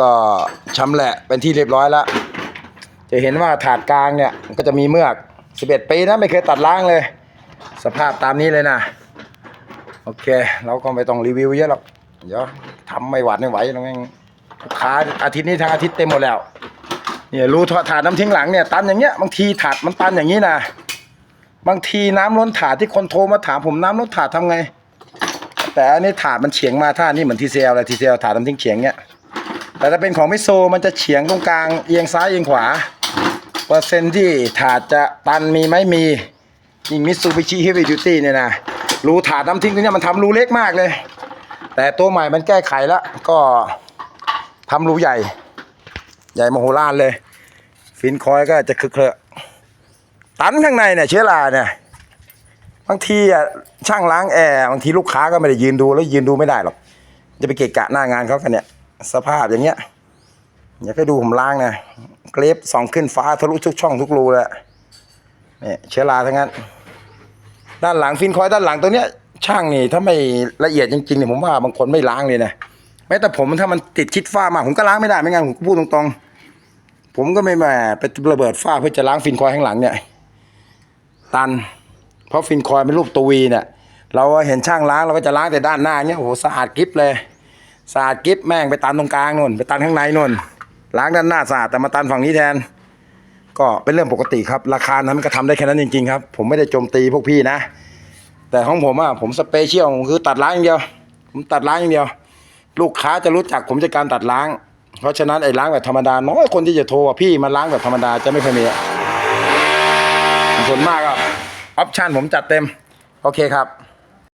ก็ชำแหละเป็นที่เรียบร้อยแล้ว จะเห็นว่าถาดกลางเนี่ยก็จะมีเมือก 11 ปีนะไม่เคยตัดล้างเลย สภาพตามนี้เลยนะ โอเค เราก็ไม่ต้องรีวิวเยอะหรอกเดี๋ยวทำไม่หวัดไม่ไหวแล้วแม่งลูกค้าอาทิตย์นี้ทางอาทิตย์เต็มหมดแล้วเนี่ยรูถาดน้ำทิ้งหลังเนี่ยตันอย่างเงี้ยบางทีถาดมันตันอย่างนี้นะบางทีน้ำล้นถาดที่คนโทรมาถามผมน้ำล้นถาดทำไง แต่อันนี้ถาดมันเฉียงมาถ้านี่เหมือนทีเซลอะไรทีเซลถาดน้ำทิ้งเฉียงเนี่ย แต่ถ้าเป็นของมิโซมันจะเฉียงตรงกลางเอียงซ้ายเอียงขวา เปอร์เซ็นต์ที่ถาดจะตันมีไหมมียิ่งมิซูบิชิเฮฟวี่ดิวตี้เนี่ยนะรูถาดน้ำทิ้งตัวนี้มันทำรูเล็กมากเลย แต่ตัวใหม่มันแก้ไขแล้ว ก็ทำรูใหญ่ ใหญ่มโหฬารเลย ฟินคอยก็จะคือเคอะตันข้างในเนี่ยเชื้อราเนี่ยบางทีอะช่างล้างแอร์บางทีลูกค้าก็ไม่ได้ยืนดูแล้วยืนดูไม่ได้หรอก จะไปเกะกะหน้างานเขากันเนี่ย สภาพอย่างเงี้ย อย่าไปดูผมล้างนะเกรฟส่องขึ้นฟ้าทะลุทุกช่องทุกรูเลยเนี่ยเชื้อราทั้งนั้น ด้านหลังฟินคอยด้านหลังตัวเนี้ย ช่างนี่ถ้าไม่ละเอียดจริงๆเนี่ยผมว่าบางคนไม่ล้างเลยนะแม้แต่ผมถ้ามันติดชิดฝ้ามาผมก็ล้างไม่ได้ไม่งั้นผมก็พูดตรงๆ ผมก็ไม่แหม่ไประเบิดฝ้าเพื่อจะล้างฟินคอยข้างหลังเนี่ย ตัน เพราะฟินคอยเป็นรูปตัววีเนี่ยเราเห็นช่างล้างเราก็จะล้างแต่ด้านหน้าเนี่ยโอ้โหสะอาดกริบเลย สะอาดกริบแม่งไปตันตรงกลางนู่นไปตันข้างในนู่นล้างด้านหน้าสะอาดแต่มาตันฝั่งนี้แทน ก็เป็นเรื่องปกติครับ ราคานั้นมันก็ทำได้แค่นั้นจริงๆครับ ผมไม่ได้โจมตีพวกพี่นะ แต่ของผมอะผมสเปเชียลคือตัดล้างอย่างเดียว ผมตัดล้างอย่างเดียว ลูกค้าจะรู้จักผมจากการตัดล้าง เพราะฉะนั้นไอ้ล้างแบบธรรมดาน้อยคนที่จะโทรอะพี่มาล้างแบบธรรมดาจะไม่เคยมีส่วนมากก็ออปชั่นผมจัดเต็ม โอเคครับ